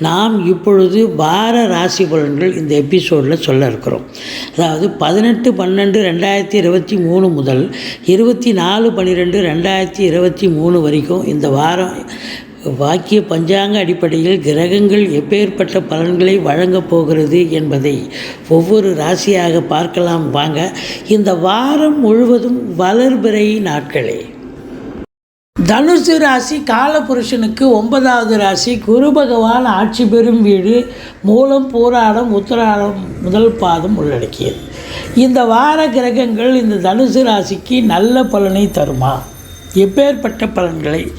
நாம் இப்பொழுது வார ராசி பலன்கள் இந்த எபிசோடில் சொல்ல இருக்கிறோம். அதாவது பதினெட்டு பன்னெண்டு ரெண்டாயிரத்தி இருபத்தி மூணு முதல் இருபத்தி நாலு பன்னிரெண்டு ரெண்டாயிரத்தி இருபத்தி மூணு வரைக்கும் இந்த வாரம் வாக்கிய பஞ்சாங்க அடிப்படையில் கிரகங்கள் எப்பேற்பட்ட பலன்களை வழங்கப் போகிறது என்பதை ஒவ்வொரு ராசியாக பார்க்கலாம். வாங்க இந்த வாரம் முழுவதும் வளர்பிறை நாட்களே. தனுசு ராசி காலபுருஷனுக்கு ஒன்பதாவது ராசி குரு பகவான் ஆட்சி பெறும் வீடு மூலம் போராடம் உத்தராடம் முதல் பாதம் உள்ளடக்கியது. இந்த வார கிரகங்கள் இந்த தனுசு ராசிக்கு நல்ல பலனை தருமா? எப்பேற்பட்ட பலன்களை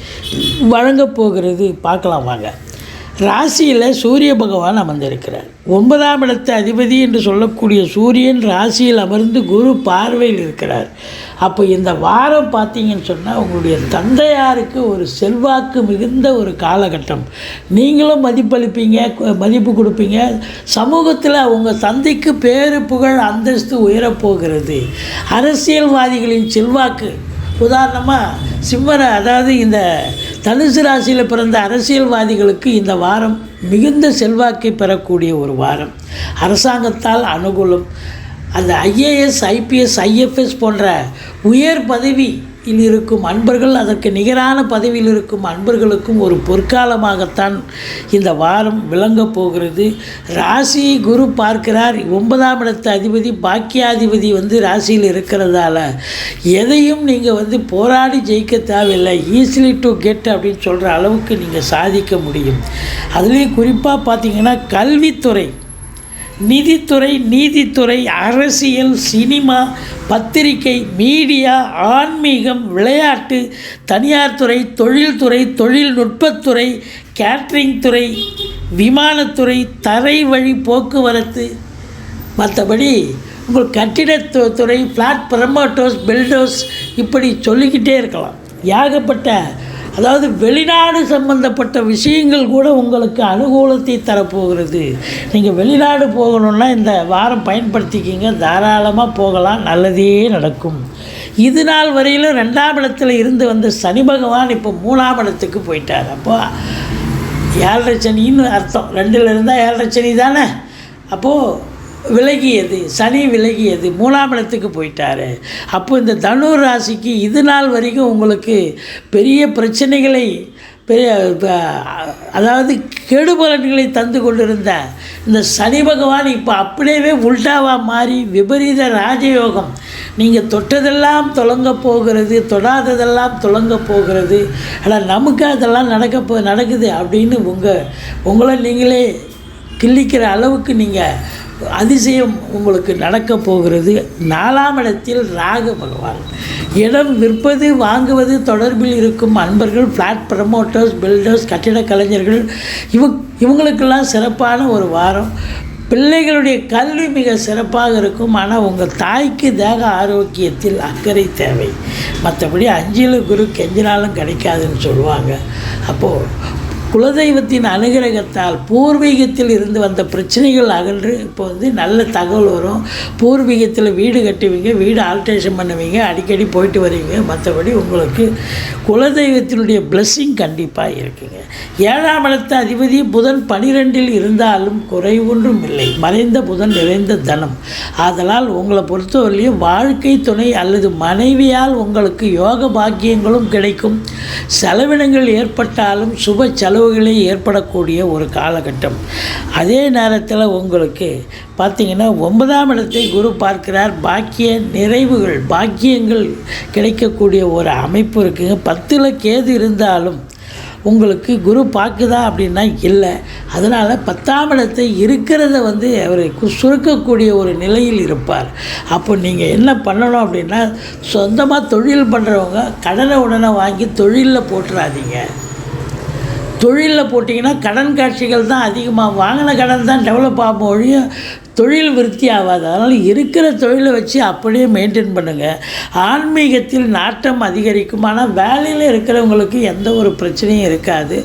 வழங்கப் போகிறது? பார்க்கலாம் வாங்க. ராசியில் சூரிய பகவான் அமர்ந்திருக்கிறார். ஒன்பதாம் இடத்து அதிபதி என்று சொல்லக்கூடிய சூரியன் ராசியில் அமர்ந்து குரு பார்வையில் இருக்கிறார். அப்போ இந்த வாரம் பார்த்தீங்கன்னு சொன்னால் உங்களுடைய தந்தையாருக்கு ஒரு செல்வாக்கு மிகுந்த ஒரு காலகட்டம். நீங்களும் மதிப்பளிப்பீங்க மதிப்பு கொடுப்பீங்க. சமூகத்தில் உங்கள் தந்தைக்கு பேரு புகழ் அந்தஸ்து உயரப்போகிறது. அரசியல்வாதிகளின் செல்வாக்கு. உதாரணமாக சிம்மரை அதாவது இந்த தனுசு ராசியில் பிறந்த அரசியல்வாதிகளுக்கு இந்த வாரம் மிகுந்த செல்வாக்கை பெறக்கூடிய ஒரு வாரம். அரசாங்கத்தால் அனுகூலம். அந்த ஐஏஎஸ் ஐபிஎஸ் ஐஎஃப்எஸ் போன்ற உயர் பதவி பதவியில் இருக்கும் அன்பர்கள் அதற்கு நிகரான பதவியில் இருக்கும் அன்பர்களுக்கும் ஒரு பொற்காலமாகத்தான் இந்த வாரம் விளங்கப் போகிறது. ராசி குரு பார்க்கிறார். ஒன்பதாம் இடத்து அதிபதி பாக்கியாதிபதி வந்து ராசியில் இருக்கிறதால எதையும் நீங்கள் வந்து போராடி ஜெயிக்க தேவையில்லை. ஈஸிலி டு கெட் அப்படின்னு சொல்கிற அளவுக்கு நீங்கள் சாதிக்க முடியும். அதுலேயும் குறிப்பாக பார்த்தீங்கன்னா கல்வித்துறை. நிதித்துறை நீதித்துறை அரசியல் சினிமா பத்திரிகை மீடியா ஆன்மீகம் விளையாட்டு தனியார் துறை தொழில்துறை தொழில்நுட்பத்துறை கேட்ரிங் துறை விமானத்துறை தரை வழி போக்குவரத்து. மற்றபடி உங்கள் கட்டிடத்துறை ஃப்ளாட் ப்ரமோட்டர்ஸ் பில்டர்ஸ் இப்படி சொல்லிக்கிட்டே இருக்கலாம். ஏகப்பட்ட அதாவது வெளிநாடு சம்பந்தப்பட்ட விஷயங்கள் கூட உங்களுக்கு அனுகூலத்தை தரப்போகிறது. நீங்கள் வெளிநாடு போகணுன்னா இந்த வாரம் பயன்படுத்திக்கிங்க. தாராளமாக போகலாம். நல்லதே நடக்கும். இது நாள் வரையிலும் ரெண்டாம் இடத்துல இருந்து வந்த சனி பகவான் இப்போ மூணாம் இடத்துக்கு போயிட்டார். அப்போ ஏழரை சனின்னு அர்த்தம். ரெண்டில் இருந்தால் ஏழரை சனி தானே? அப்போது விலகியது சனி விலகியது மூணாம் இடத்துக்கு போயிட்டாரு. அப்போ இந்த தனுர் ராசிக்கு இது நாள் வரைக்கும் உங்களுக்கு பெரிய பிரச்சனைகளை பெரிய அதாவது கெடுபலன்களை தந்து கொண்டிருந்த இந்த சனி பகவான் இப்போ அப்படியே உல்டாவாக மாறி விபரீத ராஜயோகம். நீங்கள் தொட்டதெல்லாம் தொடங்க போகிறது தொடாததெல்லாம் தொடங்க போகிறது. ஆனால் நமக்கு அதெல்லாம் நடக்க போ நடக்குது அப்படின்னு உங்கள் உங்களை நீங்களே கிள்ளிக்கிற அளவுக்கு நீங்கள் அதிசயம் உங்களுக்கு நடக்க போகிறது. நாலாம் இடத்தில் ராகு பகவான். இடம் விற்பது வாங்குவது தொடர்பில் இருக்கும் அன்பர்கள் ஃப்ளாட் ப்ரமோட்டர்ஸ் பில்டர்ஸ் கட்டிடக் கலைஞர்கள் இவ இவங்களுக்கெல்லாம் சிறப்பான ஒரு வாரம். பிள்ளைகளுடைய கல்வி மிக சிறப்பாக இருக்கும். ஆனால் உங்கள் தாய்க்கு தேக ஆரோக்கியத்தில் அக்கறை தேவை. மற்றபடி அஞ்சில் குரு கெஞ்சினாலும் கிடைக்காதுன்னு சொல்லுவாங்க. அப்போது குலதெய்வத்தின் அனுகிரகத்தால் பூர்வீகத்தில் இருந்து வந்த பிரச்சனைகள் அகன்று இப்போ வந்து நல்ல தகவல் வரும். பூர்வீகத்தில் வீடு கட்டுவீங்க வீடு ஆல்ட்ரேஷன் பண்ணுவீங்க அடிக்கடி போயிட்டு வருவீங்க. மற்றபடி உங்களுக்கு குலதெய்வத்தினுடைய பிளஸ்ஸிங் கண்டிப்பாக இருக்குங்க. ஏழாம் இடத்த அதிபதி புதன் பனிரெண்டில் இருந்தாலும் குறைவொன்றும் இல்லை. மறைந்த புதன் நிறைந்த தனம். ஆதலால் உங்களை பொறுத்தவரையிலையும் வாழ்க்கை துணை அல்லது மனைவியால் உங்களுக்கு யோக பாக்கியங்களும் கிடைக்கும். செலவினங்கள் ஏற்பட்டாலும் சுப செலவுகளே ஏற்படக்கூடிய ஒரு காலகட்டம். அதே நேரத்தில் உங்களுக்கு பார்த்தீங்கன்னா ஒன்பதாம் இடத்தை குரு பார்க்கிறார். பாக்கிய நிறைவுகள் பாக்கியங்கள் கிடைக்கக்கூடிய ஒரு அமைப்பு இருக்குங்க பத்தில் கேது இருந்தாலும் உங்களுக்கு குரு பார்க்குதா அப்படின்னா இல்லை. அதனால் பத்தாம் இடத்தை இருக்கிறத வந்து அவர் சுருக்கக்கூடிய ஒரு நிலையில் இருப்பார். அப்போ நீங்கள் என்ன பண்ணணும் அப்படின்னா சொந்தமாக தொழில் பண்ணுறவங்க கடனை உடனே வாங்கி தொழிலில் போட்டுறாதீங்க. தொழிலில் போட்டிங்கன்னா கடன் காட்சிகள் தான் அதிகமாக வாங்கின கடன் தான் டெவலப் ஆகும். ஒழிய தொழில் விருத்தி ஆகாது. அதனால் இருக்கிற தொழிலை வச்சு அப்படியே மெயின்டைன் பண்ணுங்கள் ஆன்மீகத்தில் நாட்டம் அதிகரிக்கும். ஆனால் வேலையில் இருக்கிறவங்களுக்கு எந்த ஒரு பிரச்சனையும் இருக்காது.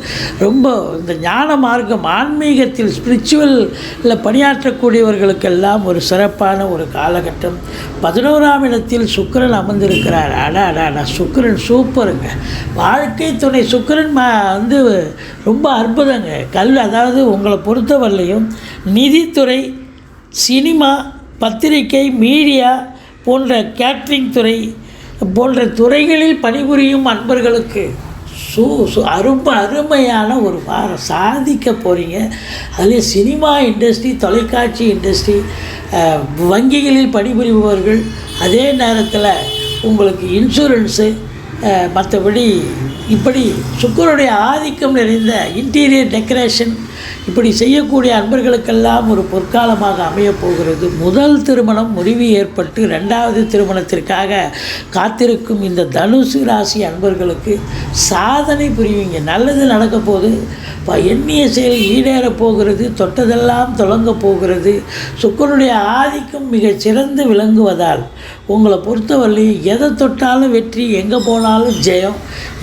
ரொம்ப இந்த ஞான மார்க்கம் ஆன்மீகத்தில் ஸ்பிரிச்சுவலில் பணியாற்றக்கூடியவர்களுக்கெல்லாம் ஒரு சிறப்பான ஒரு காலகட்டம். பதினோராம் இடத்தில் சுக்கிரன் அமர்ந்திருக்கிறார். அடா அடா அடா சுக்கிரன் சூப்பருங்க. வாழ்க்கை துணை சுக்கிரன் வந்து ரொம்ப அற்புதங்க. கல்வி அதாவது உங்களை பொறுத்தவரையிலையும் நிதித்துறை சினிமா பத்திரிகை மீடியா போன்ற கேட்ரிங் துறை போன்ற துறைகளில் பணிபுரியும் அன்பர்களுக்கு சூ சு அரும்ப அருமையான ஒரு வாரம் சாதிக்க போகிறீங்க அதுலேயும் சினிமா இண்டஸ்ட்ரி தொலைக்காட்சி இண்டஸ்ட்ரி வங்கிகளில் பணிபுரிபவர்கள் அதே நேரத்தில் உங்களுக்கு இன்சூரன்ஸு மற்றபடி இப்படி சுக்கரனுடைய ஆதிக்கம் நிறைந்த இன்டீரியர் டெக்கரேஷன் இப்படி செய்யக்கூடிய அன்பர்களுக்கெல்லாம் ஒரு பொற்காலமாக அமையப் போகிறது. முதல் திருமணம் முடிவு ஏற்பட்டு ரெண்டாவது திருமணத்திற்காக காத்திருக்கும் இந்த தனுசு ராசி அன்பர்களுக்கு சாதனை புரிவீங்க. நல்லது நடக்க போது எண்ணிய செயல் ஈடேறப் போகிறது. தொட்டதெல்லாம் தொடங்க போகிறது. சுக்கரனுடைய ஆதிக்கம் மிகச் சிறந்து விளங்குவதால் உங்களை பொறுத்தவரையிலையும் எதை தொட்டாலும் வெற்றி எங்கே போனாலும் ஜெயம்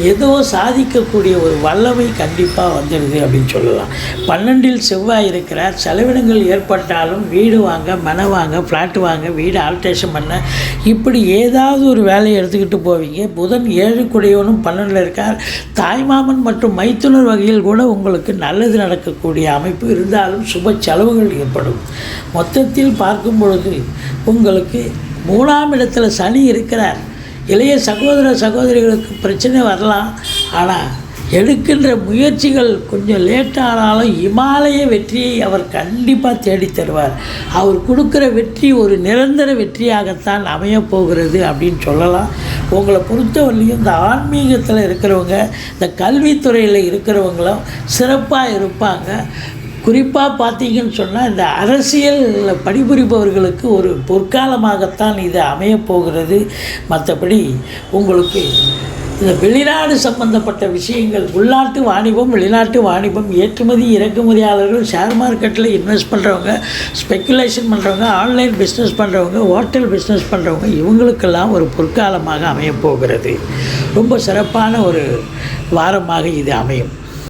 ஏதோ சாதிக்கக்கூடிய ஒரு வல்லமை கண்டிப்பாக வந்துடுது அப்படின்னு சொல்லலாம். பன்னெண்டில் செவ்வாய் இருக்கிறார். செலவினங்கள் ஏற்பட்டாலும் வீடு வாங்க மனை வாங்க ஃப்ளாட் வாங்க வீடு ஆல்ட்ரேஷன் பண்ண இப்படி ஏதாவது ஒரு வேலையை எடுத்துக்கிட்டு போவீங்க. புதன் ஏழு குடையவனும் பன்னெண்டில் இருக்கார். தாய்மாமன் மற்றும் மைத்துனர் வகையில் கூட உங்களுக்கு நல்லது நடக்கக்கூடிய அமைப்பு இருந்தாலும் சுப செலவுகள் ஏற்படும். மொத்தத்தில் பார்க்கும் பொழுது உங்களுக்கு மூணாம் இடத்துல சனி இருக்கிறார். இளைய சகோதர சகோதரிகளுக்கு பிரச்சனை வரலாம். ஆனால் எடுக்கின்ற முயற்சிகள் கொஞ்சம் லேட்டானாலும் இமாலய வெற்றியை அவர் கண்டிப்பாக தேடித்தருவார் அவர் கொடுக்குற வெற்றி ஒரு நிரந்தர வெற்றியாகத்தான் அமையப் போகிறது அப்படின்னு சொல்லலாம். உங்களை பொறுத்தவரையும் இந்த ஆன்மீகத்தில் இருக்கிறவங்க இந்த கல்வித்துறையில் இருக்கிறவங்களும் சிறப்பாக இருப்பாங்க. குறிப்பாக பார்த்தீங்கன்னு சொன்னால் இந்த அரசியலில் பணிபுரிபவர்களுக்கு ஒரு பொற்காலமாகத்தான் இது அமையப் போகிறது. மற்றபடி உங்களுக்கு இந்த வெளிநாடு சம்பந்தப்பட்ட விஷயங்கள் உள்நாட்டு வாணிபம் வெளிநாட்டு வாணிபம் ஏற்றுமதி இறக்குமதியாளர்கள் ஷேர் மார்க்கெட்டில் இன்வெஸ்ட் பண்ணுறவங்க ஸ்பெக்குலேஷன் பண்ணுறவங்க ஆன்லைன் பிஸ்னஸ் பண்ணுறவங்க ஹோட்டல் பிஸ்னஸ் பண்ணுறவங்க இவங்களுக்கெல்லாம் ஒரு பொற்காலமாக அமையப் போகிறது. ரொம்ப சிறப்பான ஒரு வாரமாக இது அமையும்.